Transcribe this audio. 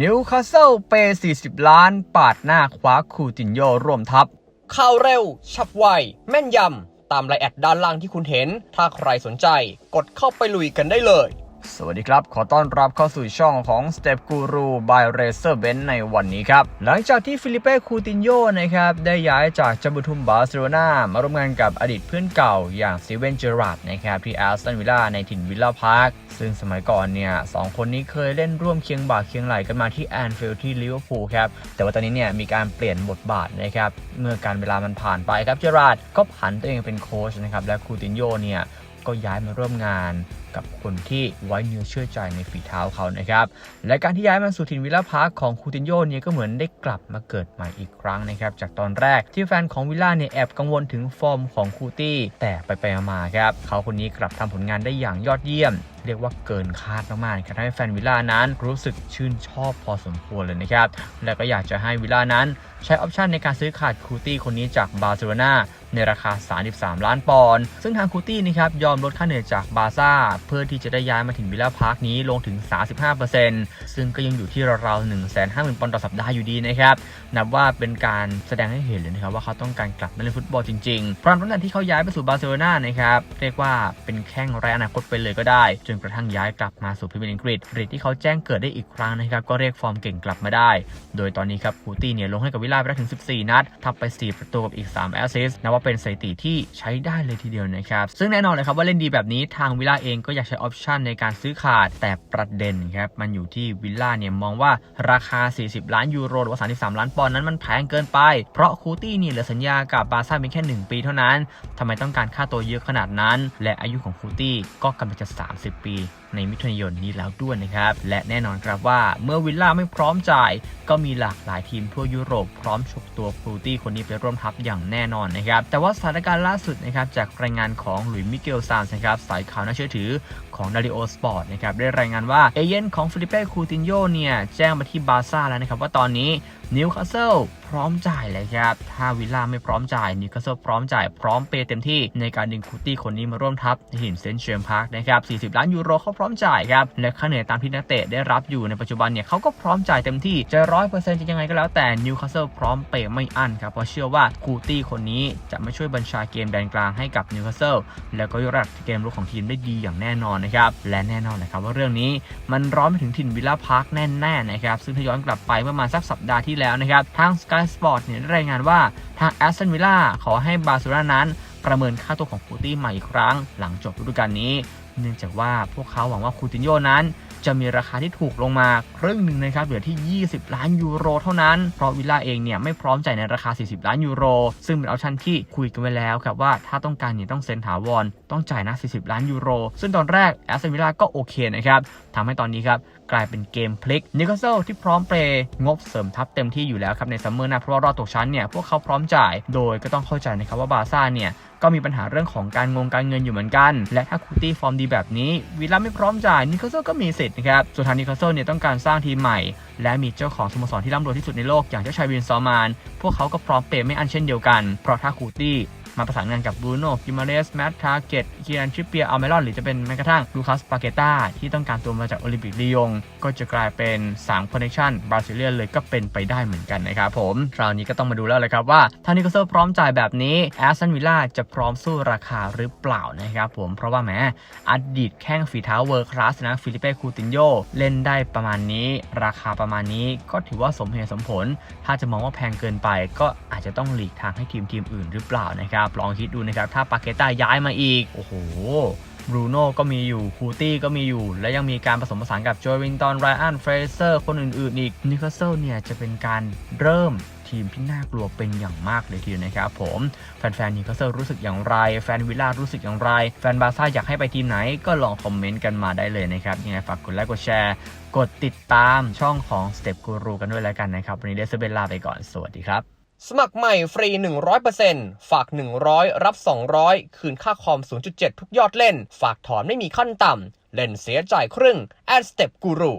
นิวคาสเซิลเปย์ 40 ล้าน ปาดหน้าคว้าคูตินโยร่วมทัพ ข่าวเร็ว ฉับไว แม่นยำ ตามไลน์แอดด้านล่างที่คุณเห็น ถ้าใครสนใจ กดเข้าไปลุยกันได้เลย สวัสดีครับ ขอต้อนรับเข้าสู่ช่องของ Step Guru by Racer Benz ในวันนี้ครับ หลังจากที่ฟิลิเป้คูตินโยนะครับ ได้ย้ายจากจัมบุทุมบาร์เซโลนามาร่วมงานกับอดีตเพื่อนเก่าอย่างซีเวนเจอราร์ดนะครับ ที่แอสตันวิลล่าในถิ่นวิลล่าพาร์ค ซึ่งสมัยก่อนเนี่ยสองคนนี้เคยเล่นร่วมเคียงบ่าเคียงไหลกันมาที่แอนฟิลด์ที่ลิเวอร์พูลครับ แต่ว่าตอนนี้เนี่ยมีการเปลี่ยนบทบาทนะครับเมื่อการเวลามันผ่านไปครับเจอราร์ดก็ผันตัวเองเป็นโค้ชนะครับและคูตินโยเนี่ย ก็ย้ายมาร่วมงานกับคนที่ไว้เนื้อเชื่อใจในฝีเท้าเขานะครับ และการที่ย้ายมาสู่ถิ่นวิลล่าพาร์คของคูตินโยเนี่ยก็เหมือนได้กลับมาเกิดใหม่อีกครั้งนะครับ จากตอนแรกที่แฟนของวิลล่าเนี่ยแอบกังวลถึงฟอร์มของคูตี้แต่ไปไปมาๆครับ เขาคนนี้กลับทำผลงานได้อย่างยอดเยี่ยม เรียกว่าเกินคาดมากๆครับทำให้แฟนวิลล่านั้นรู้สึกชื่นชอบพอสมควรเลยนะครับและก็อยากจะให้วิลล่านั้น ใช้ออปชันในการซื้อขาดคูตี้คนนี้จากบาร์เซโลนา ในราคา 33 ล้านปอนด์ซึ่งทางคูตี้นะครับยอมลดค่าเหนื่อยจากบาซ่า เพื่อที่จะได้ย้ายมาถึงวิลล่าพาร์คนี้ลงถึง 35%ซึ่งก็ยังอยู่ที่ราวๆ 150,000 ปอนด์ต่อสัปดาห์อยู่ดีนะครับนับว่าเป็นการแสดงให้เห็นเลยนะครับว่าเขาต้องการกลับมาเล่นฟุตบอลจริงๆเพราะตั้งแต่ที่เขาย้ายไปสู่บาร์เซโลนานะครับเรียกว่าเป็นแข้งไรอนาคตไปเลยก็ได้ จนกระทั่งย้ายกลับมาสู่พรีเมียร์ลีกอังกฤษหลีกที่เขาแจ้งเกิดได้อีกครั้งนะครับก็เรียกฟอร์มเก่งกลับมาได้ โดยตอนนี้ครับคูตี้เนี่ยลงให้กับวิลล่าไปได้ถึง 14 นัดทำไป 4 ประตูกับอีก 3 แอสซิสต์นับว่าเป็นสถิติที่ใช้ได้เลยทีเดียวนะครับ ซึ่งแน่นอนเลยครับว่าเล่นดีแบบนี้ทางวิลล่าเองก็อยากใช้ออปชันในการซื้อขาดแต่ประเด็นครับ มันอยู่ที่วิลล่าเนี่ยมองว่าราคา 40 ล้านยูโรหรือว่า 33 ล้านปอนด์นั้นมันแพงเกินไป เพราะคูตี้เนี่ยเหลือสัญญากับบาซ่าเพียงแค่ 1 ปีเท่านั้นทำไมต้องการค่าตัวเยอะขนาดนั้น และอายุของคูตี้ก็กำลังจะ 30 ปีในมิถุนายนนี้แล้วด้วยนะครับ และแน่นอนครับว่าเมื่อวิลล่าไม่พร้อมจ่าย ก็มีหลากหลายทีมทั่วยุโรปพร้อมฉกตัวคูตี้คนนี้ไปร่วมทัพอย่างแน่นอนนะครับแต่ว่าสถานการณ์ล่าสุดนะครับจากรายงานของหลุยมิเกลซานส์นะครับสายข่าวน่าเชื่อถือของดาริโอสปอร์ตนะครับได้รายงานว่าเอเย่นของฟิลิเป้คูตินโยเนี่ยแจ้งมาที่บาร์ซ่าแล้วนะครับว่าตอนนี้ นิวคาสเซิลพร้อมจ่ายเลยครับ ถ้าวิลล่าไม่พร้อมจ่ายนิวคาสเซิลพร้อมจ่ายพร้อมเปย์เต็มที่ในการดึงคูตี้คนนี้มาร่วมทัพในหินเซนต์เชมพาร์คนะครับ 40 ล้านยูโรเขาพร้อมจ่ายครับ และค่าเหนื่อยตามที่นักเตะได้รับอยู่ในปัจจุบันเนี่ยเขาก็พร้อมจ่ายเต็มที่จะร้อยเปอร์เซ็นต์จะยังไงก็แล้วแต่นิวคาสเซิลพร้อมเปย์ไม่อั้นครับเพราะเชื่อว่าคูตี้คนนี้จะมาช่วยบัญชาเกมแดนกลางให้กับนิวคาสเซิลแล้วก็ยกระดับเกมรุกของทีมได้ดีอย่างแน่นอนนะครับและแน่นอนนะครับว่าเรื่องนี้มันร้อนไปถึงถิ่นวิลล่าพาร์คแน่ๆนะครับซึ่งถ้าย้อนกลับไปเมื่อมาสักสัปดาห์ที่แล้วนะครับ ทาง Sky Sport เนี่ยได้รายงานว่าทางแอสตันวิลล่าขอให้บาร์เซโลนานั้นประเมินค่าตัวของปูตี้ใหม่อีกครั้ง หลังจบฤดูกาลนี้ เนื่องจากว่าพวกเขาหวังว่าคูตินโยนั้น จะมีราคาที่ถูกลงมาครึ่งหนึ่งนะครับเหลือที่ 20 ล้านยูโรเท่านั้น เพราะวิลล่าเองเนี่ยไม่พร้อมจ่ายในราคา 40 ล้านยูโร ซึ่งเป็นออปชันที่คุยกันไว้แล้วครับว่าถ้าต้องการเนี่ยต้องเซ็นถาวรต้องจ่ายนะ 40 ล้านยูโร ซึ่งตอนแรกแอสตันวิลล่าก็โอเคนะครับทำให้ตอนนี้ครับกลายเป็นเกมพลิกนิโคลเซลที่พร้อมเปรย์งบเสริมทัพเต็มที่อยู่แล้วครับในซัมเมอร์น้าเพราะว่ารอดตกชั้นเนี่ยพวกเขาพร้อมจ่าย โดยก็ต้องเข้าใจนะครับว่าบาร์ซ่าเนี่ยก็มีปัญหาเรื่องของการงงการเงินอยู่เหมือนกัน และถ้าคูตี้ฟอร์มดีแบบนี้วิลล่าไม่พร้อมจ่ายนิโคลเซลก็มีสิทธิ์นะครับส่วนทางนิโคลเซลเนี่ยต้องการสร้างทีมใหม่ และมีเจ้าของสโมสรที่ร่ำรวยที่สุดในโลกอย่างเจ้าชายวินซอมาน พวกเขาก็พร้อมเปย์ไม่อันเช่นเดียวกันเพราะถ้าคูตี้ มาประสานงานกับบูโน่กิมาเรสแมตทาเกตเคียนชิปเปียอัลเมรอนหรือจะเป็นแม้กระทั่งลูคัสปาเกต้าที่ต้องการตัวมาจากโอลิมปิกลียง ก็จะกลายเป็น3คอนเนคชั่นบราซิเลียนเลยก็เป็นไปได้เหมือนกันนะครับผมคราวนี้ก็ต้องมาดูแล้วเลยครับว่าถ้านิโคเซลพร้อมจ่ายแบบนี้แอสตันวิลล่าจะพร้อมสู้ราคาหรือเปล่านะครับผมเพราะว่าแหมอดีตแข้งฝีเท้าเวอร์คลาสนะฟิลิเป้คูตินโยเล่นได้ประมาณนี้ ราคาประมาณนี้ก็ถือว่าสมเหตุสมผล ถ้าจะมองว่าแพงเกินไป ก็อาจจะต้องหลีกทางให้ทีมทีมอื่นหรือเปล่านะครับลองคิดดูนะครับ ถ้าปาเกต้าย้ายมาอีก โอ้โหบรูโน่ก็มีอยู่คูตี้ก็มีอยู่ และยังมีการผสมผสานกับโจวินตันไรอันเฟรเซอร์คนอื่นๆ อีกนิโคลเซลเนี่ยจะเป็นการเริ่มทีมที่น่ากลัวเป็นอย่างมากเลยทีเดียวนะครับผมแฟนๆนิโคลเซลรู้สึกอย่างไร แฟนวิลล่ารู้สึกอย่างไร แฟนบาร์ซ่าอยากให้ไปทีมไหนก็ลองคอมเมนต์กันมาได้เลยนะครับยังไงฝากกดไลค์กดแชร์ กดติดตามช่องของ Step Guru กันด้วยแล้วกันนะครับ วันนี้เดซเบลลาไปก่อนสวัสดีครับ สมัครใหม่ฟรี 100%ฝาก 100 รับ 200 คืนค่าคอม 0.7 ทุกยอดเล่น ฝากถอนไม่มีขั้นต่ำ เล่นเสียจ่ายครึ่ง แอดสเต็ปกูรู